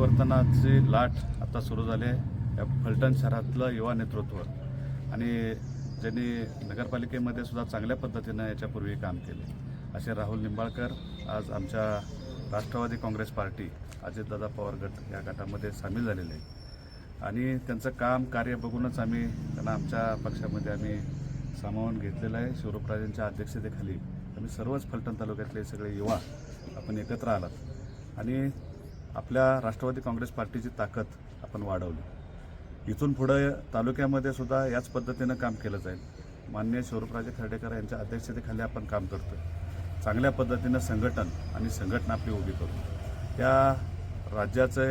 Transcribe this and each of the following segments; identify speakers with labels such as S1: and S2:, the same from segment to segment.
S1: परिवर्तनाची लाट आता सुरू झाली आहे या फलटण शहरातलं युवा नेतृत्व. आणि ज्यांनी नगरपालिकेमध्ये सुद्धा चांगल्या पद्धतीनं याच्यापूर्वी काम केले. असे राहुल निंबाळकर आज आमच्या राष्ट्रवादी काँग्रेस पार्टी अजितदादा पवार गट या गटामध्ये सामील झालेले आहे आणि त्यांचं काम कार्य बघूनच आम्ही त्यांना आमच्या पक्षामध्ये आम्ही सामावून घेतलेलं आहे. शिवरूपराजांच्या अध्यक्षतेखाली आम्ही सर्वच फलटण तालुक्यातले सगळे युवा आपण एकत्र आलात. आणि आपल्या राष्ट्रवादी काँग्रेस पार्टीची ताकद आपण वाढवली. इथून पुढं तालुक्यामध्ये सुद्धा याच पद्धतीनं काम केलं जाईल. मान्य शिवरूपराजे खर्डेकर यांच्या अध्यक्षतेखाली आपण काम करतो चांगल्या पद्धतीनं संघटन आणि संघटना आपली उभी करू. या राज्याचे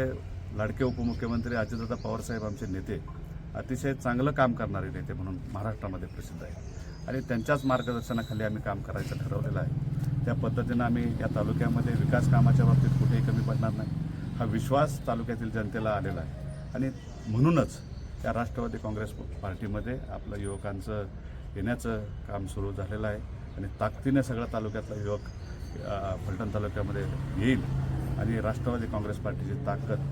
S1: लाडके उपमुख्यमंत्री अजितदादा पवारसाहेब आमचे नेते अतिशय चांगलं काम करणारे नेते म्हणून महाराष्ट्रामध्ये प्रसिद्ध आहे आणि त्यांच्याच मार्गदर्शनाखाली आम्ही काम करायचं ठरवलेलं आहे. त्या पद्धतीनं आम्ही या तालुक्यामध्ये विकास कामाच्या बाबतीत कुठेही कमी पडणार नाही. हा विश्वास तालुक्यातील जनतेला आलेला आहे. आणि म्हणूनच या राष्ट्रवादी काँग्रेस पार्टीमध्ये आपलं युवकांचं येण्याचं काम सुरू झालेलं आहे. आणि ताकदीने सगळ्या तालुक्यातला युवक फलटण तालुक्यामध्ये येईल आणि राष्ट्रवादी काँग्रेस पार्टीची ताकद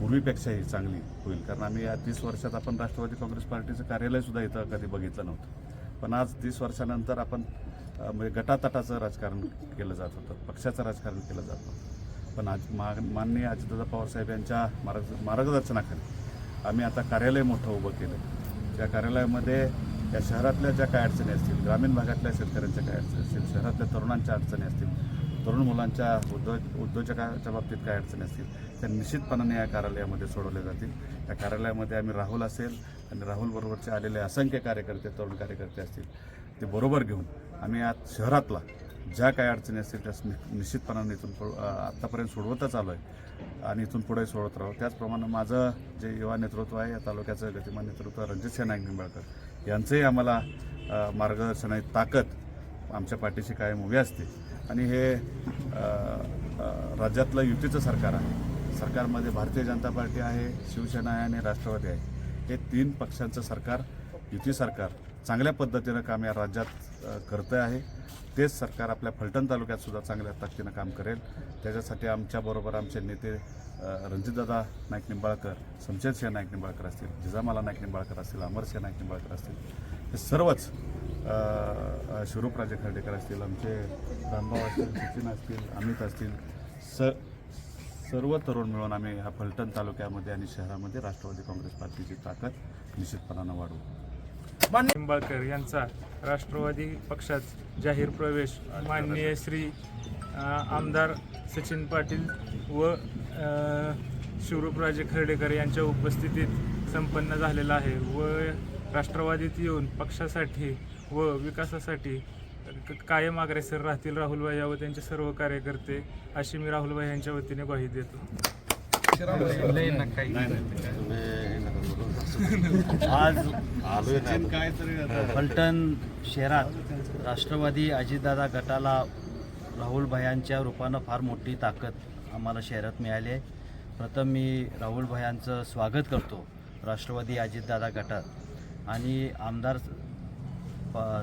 S1: पूर्वीपेक्षाही चांगली होईल. कारण आम्ही या तीस वर्षात आपण राष्ट्रवादी काँग्रेस पार्टीचं कार्यालयसुद्धा इथं कधी बघितलं नव्हतं. पण आज तीस वर्षानंतर आपण म्हणजे गटातटाचं राजकारण केलं जात होतं. पक्षाचं राजकारण केलं जात होतं. पण आज मा माननीय अजितदादा पवारसाहेब यांच्या मार्ग मार्गदर्शनाखाली आम्ही आता कार्यालय मोठं उभं केलं. त्या कार्यालयामध्ये या शहरातल्या ज्या काय अडचणी असतील ग्रामीण भागातल्या शेतकऱ्यांच्या काय अडचणी असतील शहरातल्या तरुणांच्या अडचणी असतील तरुण मुलांच्या उद्योग उद्योजकाच्या बाबतीत काय अडचणी असतील त्या निश्चितपणाने या कार्यालयामध्ये सोडवल्या जातील. या कार्यालयामध्ये आम्ही राहुल असेल आणि राहुलबरोबरचे आलेले असंख्य कार्यकर्ते तरुण कार्यकर्ते असतील ते बरोबर घेऊन आम्ही आज शहरातला ज्या काही अडचणी असतील त्या नि- निश्चितपणाने इथून पुढ आत्तापर्यंत सोडवतच आलो आहे. आणि इथून पुढे सोडत राहू. त्याचप्रमाणे माझं जे युवा नेतृत्व आहे या तालुक्याचं गतिमान नेतृत्व रणजित सेनायक निंबाळकर यांचंही आम्हाला मार्गदर्शनाची मार्गदर्शन आहे ताकद आमच्या पाठीशी कायम उभी असते. आणि हे राज्यातलं युतीचं सरकार आहे. सरकारमध्ये भारतीय जनता पार्टी आहे शिवसेना आहे आणि राष्ट्रवादी आहे. हे तीन पक्षांचं सरकार युती सरकार चांगल्या पद्धतीनं काम या राज्यात करतं आहे. तेच सरकार आपल्या फलटण तालुक्यात सुद्धा चांगल्या ताकदीनं काम करेल. त्याच्यासाठी आमच्याबरोबर आमचे नेते रणजितदादा नाईक निंबाळकर शमशेरसिंह नाईक निंबाळकर असतील जिजामाला नाईक निंबाळकर असतील अमरसिंह नाईक निंबाळकर असतील हे सर्वच शिवरूपराजे खर्डेकर असतील आमचे रामभाऊ असतील सचिन असतील अमित असतील स सर्व तरुण मिळून आम्ही ह्या फलटण तालुक्यामध्ये आणि शहरामध्ये राष्ट्रवादी काँग्रेस पार्टीची ताकद निश्चितपणानं वाढवू.
S2: निंबाळकर यांचा राष्ट्रवादी पक्षात जाहीर प्रवेश. माननीय श्री आमदार सचिन पाटील व शिवरूपराजे खर्डेकर यांच्या उपस्थितीत संपन्न झालेला आहे व राष्ट्रवादीत येऊन पक्षासाठी व विकासासाठी कायम अग्रेसर राहतील राहुलभाई व त्यांचे सर्व कार्यकर्ते अशी मी राहुलभाई यांच्या वतीने ग्वाही देतो.
S3: आज फलटण शहरात राष्ट्रवादी अजितदादा गटाला राहुल भयांच्या रूपानं फार मोठी ताकद आम्हाला शहरात मिळाली आहे. प्रथम मी राहुल भयांचं स्वागत करतो राष्ट्रवादी अजितदादा गटात. आणि आमदार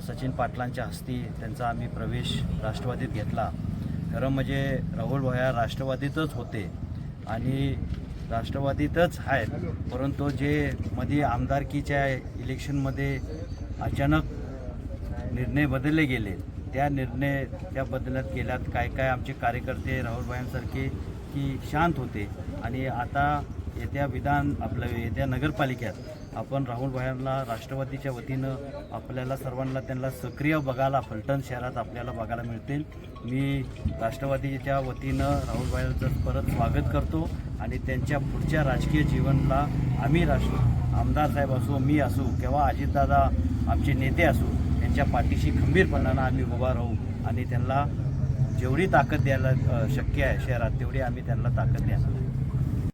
S3: सचिन पाटलांच्या हस्ती त्यांचा आम्ही प्रवेश राष्ट्रवादीत घेतला. खरं म्हणजे राहुल भया राष्ट्रवादीतच होते. आणि राष्ट्रवादीतच आहेत. परंतु जे मध्ये आमदारकीच्या इलेक्शनमध्ये अचानक निर्णय बदलले गेले त्या निर्णय त्या बदलत गेल्यात काय काय आमचे कार्यकर्ते राहुलभाईंसारखे की शांत होते. आणि आता येत्या विधान आपलं येत्या नगरपालिकेत आपण राहुल भायांना राष्ट्रवादीच्या वतीनं आपल्याला सर्वांना त्यांना सक्रिय बघायला फलटण शहरात आपल्याला बघायला मिळतील. मी राष्ट्रवादीच्या वतीनं राहुल भायांचं परत स्वागत करतो आणि त्यांच्या पुढच्या राजकीय जीवनला आम्ही राष्ट्र आमदार साहेब असो मी असू किंवा अजितदादा आमचे नेते असू त्यांच्या पाठीशी खंबीरपणानं आम्ही उभा राहू आणि त्यांना जेवढी ताकद द्यायला शक्य आहे शहरात तेवढी आम्ही त्यांना ताकद द्यायला